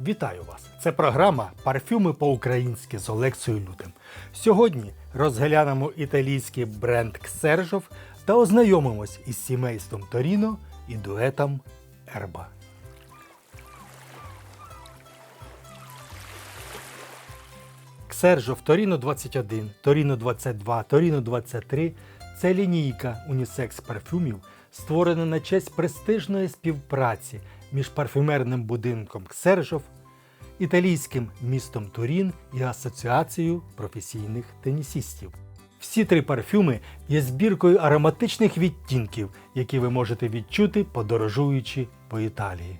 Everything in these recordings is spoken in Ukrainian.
Вітаю вас! Це програма Парфюми по-українськи з Олексією Лютим. Сьогодні розглянемо італійський бренд Ксержов та ознайомимось із сімейством Торіно і дуетом Ерба. Ксержов Торіно 21, Торіно 22, Торіно 23 це лінійка унісекс парфюмів, створена на честь престижної співпраці між парфюмерним будинком Ксержов, італійським містом Турін і Асоціацією професійних тенісістів. Всі три парфюми є збіркою ароматичних відтінків, які ви можете відчути, подорожуючи по Італії.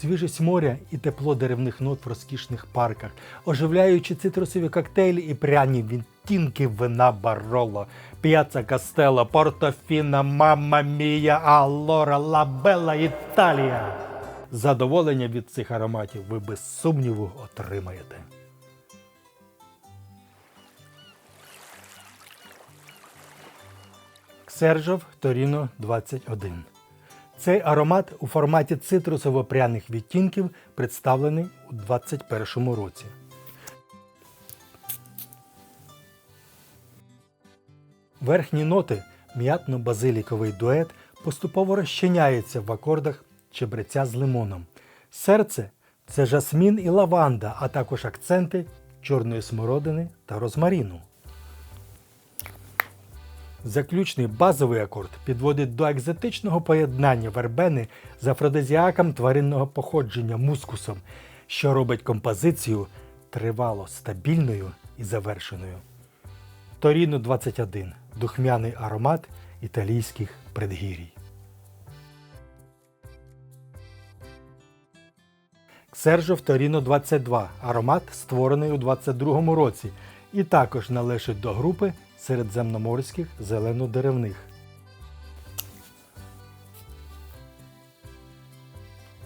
Свіжість моря і тепло деревних нот в розкішних парках, оживляючи цитрусові коктейлі і пряні відтінки вина Бароло, П'яца Кастело, Портофіна, Мамма Мія, Алора, Лабелла, Італія. Задоволення від цих ароматів ви без сумніву отримаєте. Ксержов Торіно 21. Цей аромат у форматі цитрусово-пряних відтінків представлений у 2021 році. Верхні ноти м'ятно-базиліковий дует поступово розчиняється в акордах чебреця з лимоном. Серце це жасмін і лаванда, а також акценти чорної смородини та розмаріну. Заключний базовий акорд підводить до екзотичного поєднання вербени з афродизіаком тваринного походження мускусом, що робить композицію тривало стабільною і завершеною. Торіно 21 духмяний аромат італійських предгірій. Ксержов Торіно 22 аромат створений у 22 році і також належить до групи середземноморських зеленодеревних.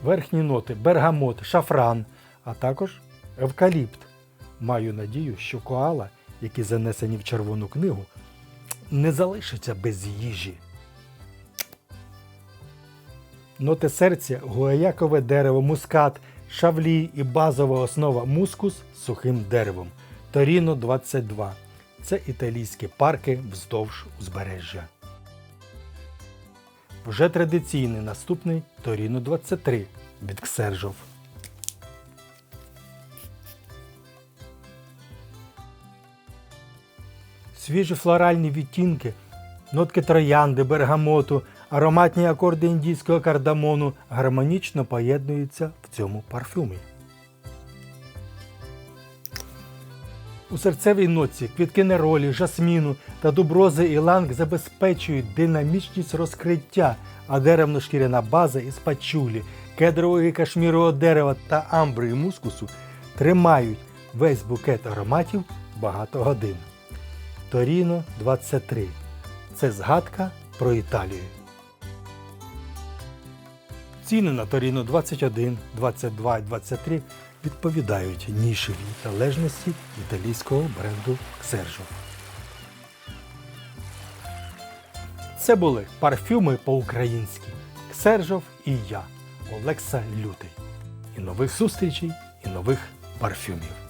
Верхні ноти бергамот, шафран, а також евкаліпт. Маю надію, що коала, які занесені в Червону книгу, не залишаться без їжі. Ноти серця гуаякове дерево, мускат, шавлі і базова основа мускус з сухим деревом. Торіно 22. Це італійські парки вздовж узбережжя. Вже традиційний наступний Торіно 23 від Ксержов. Свіжі флоральні відтінки, нотки троянди, бергамоту, ароматні акорди індійського кардамону гармонічно поєднуються в цьому парфюмі. У серцевій ноці квітки неролі, жасміну та дубрози іланг забезпечують динамічність розкриття, а деревно-шкіряна база із пачулі, кедрового і кашмірового дерева та амбри і мускусу тримають весь букет ароматів багато годин. Торіно 23. Це згадка про Італію. Ціни на Торіно 21, 22 і 23 відповідають нішевій належності італійського бренду Ксержо. Це були парфюми по-українськи Ксержов і я, Олекса Лютий. І нових зустрічей, і нових парфюмів.